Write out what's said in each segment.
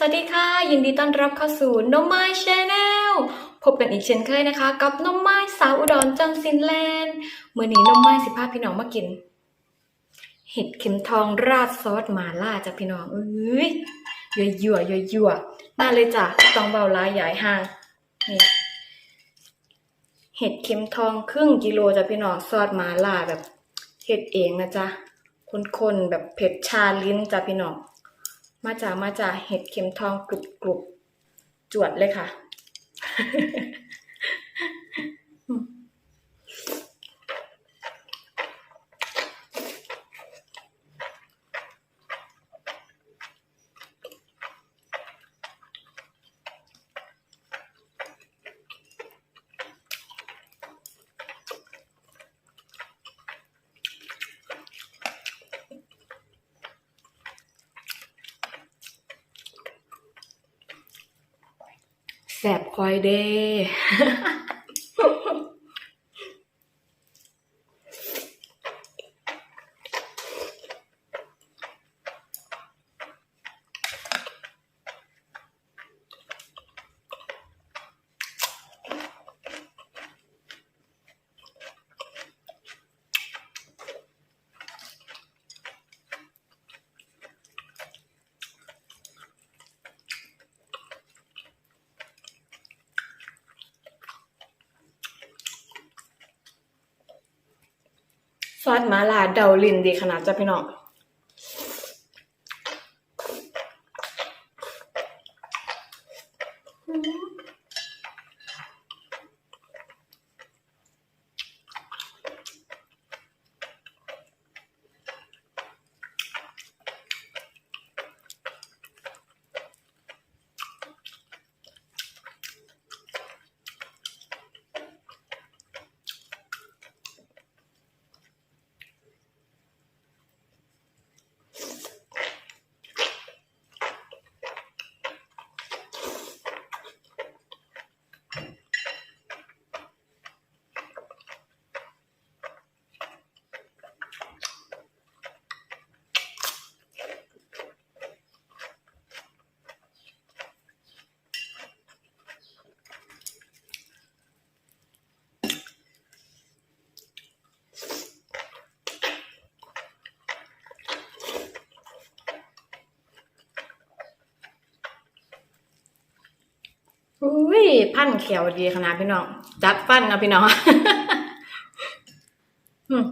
สวัสดีค่ะ ยินดีต้อนรับเข้าสู่น้องไม้ชแนลพบกันอีกเช่นเคยนะคะ กับน้องไม้สาวอุดรจังสินแลนด์เมื่อนี้น้องไม้สิพาพี่น้องมากิน เห็ดเข็มทองราดซอสหมาล่าจ้ะพี่น้องเอ้ยยั่วยั่วยั่วยั่วมาเลยจ้ะต้องเบาลายใหญ่ห่างนี่เห็ดเข็มทองครึ่งกิโลจ้ะพี่น้องซอสหมาล่าแบบเห็ดเองนะจ๊ะคนๆแบบเผ็ดชาลิ้นจ้ะพี่น้อง มาจากมาจากเห็ดเข็มทองกรุบกรุบจวดเลยค่ะ แสบคอยเด้ ซอสหมาล่าเดาลินดีขนาดจ้ะพี่น้อง อุ้ย พันเขียวดีขนาดพี่น้อง จัดฟันนะพี่น้อง อืม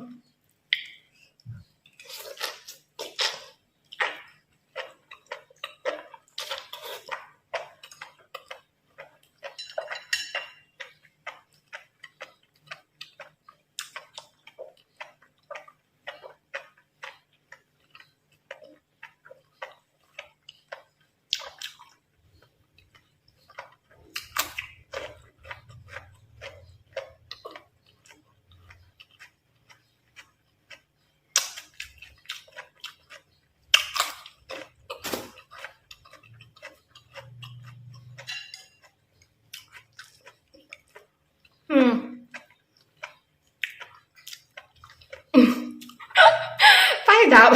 อืม ไฟดับ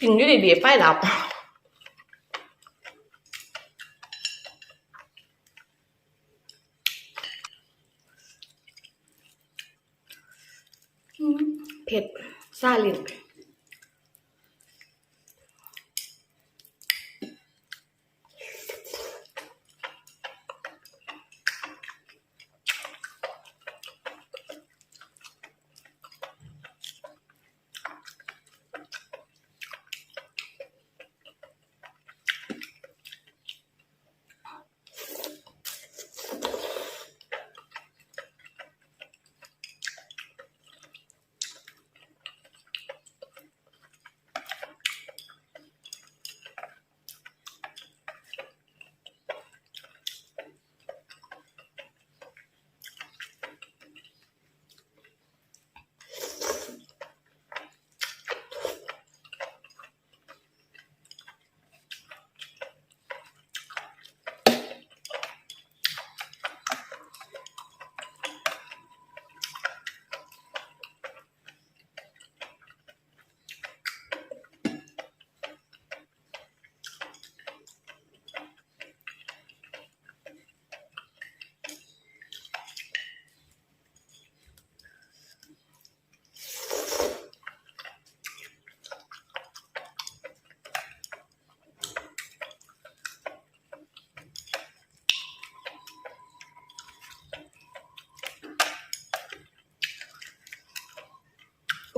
กินอยู่ดีๆไฟดับเผ็ดซาลิน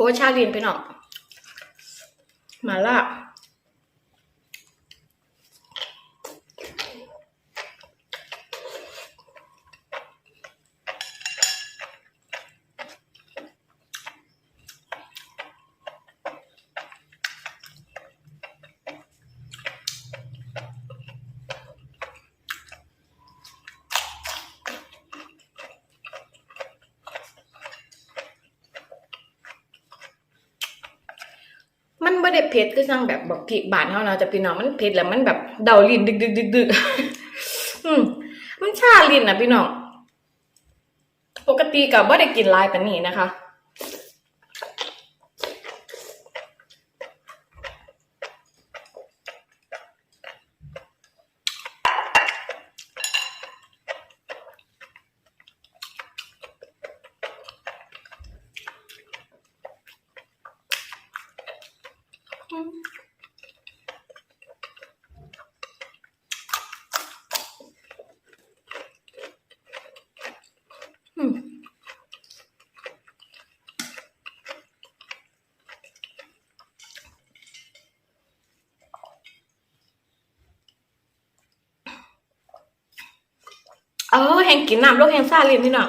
อ้ชาลินพี่น้องมาละ มันไม่ได้เผ็ดคือสั่งแบบบอกผีบานเขานะจะพี่น้องมันเผ็ดแล้วมันแบบเดาลิ้นดึกดึกดึกดึกอืมมันชาลิ้นนะพี่น้อง ปกติกับว่าได้กินลายแต่นี้นะคะ อืม เออแห่งกินน้ำโลกแห่งซาลินพี่น้อง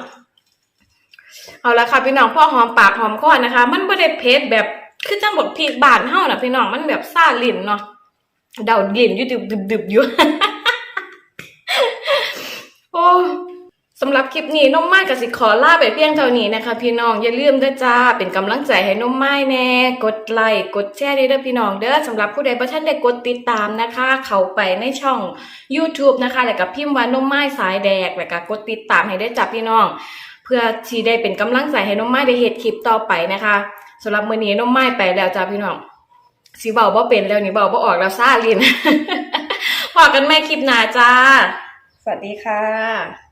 เอาละค่ะพี่น้องพ่อหอมปากหอมคอนะคะ มันไม่ได้เพสแบบคือจังบดพีกบานเฮาน่ะพี่น้องมันแบบซาลินเนาะเดาลินอยู่ดึบดึบดึบอยู่ โอ้ สำหรับคลิปนี้น้องไม้กับสิขอลาไปเพียงเท่านี้นะคะ พี่น้องอย่าลืมเด้อจ้าเป็นกำลังใจให้น้องไม้แน่ กดไลค์กดแชร์ได้เด้อพี่น้องเด้อสำหรับผู้ใดบ่ทันได้กดติดตามนะคะ เข้าไปในช่อง YouTube นะคะแล้วก็พิมพ์ว่าน้องไม้สายแดกแล้วก็กดติดตามให้ได้จ้าพี่น้อง เพื่อที่ได้เป็นกำลังใจให้น้องไม้ได้เฮ็ดคลิปต่อไปนะคะสำหรับมื้อนี้น้องไม้ไปแล้วจ้าพี่น้องสิเว้าบ่เป็นแล้วนี่เว้าบ่ออกแล้วซาลินพอกันแม่คลิปหน้าจ้า สวัสดีค่ะ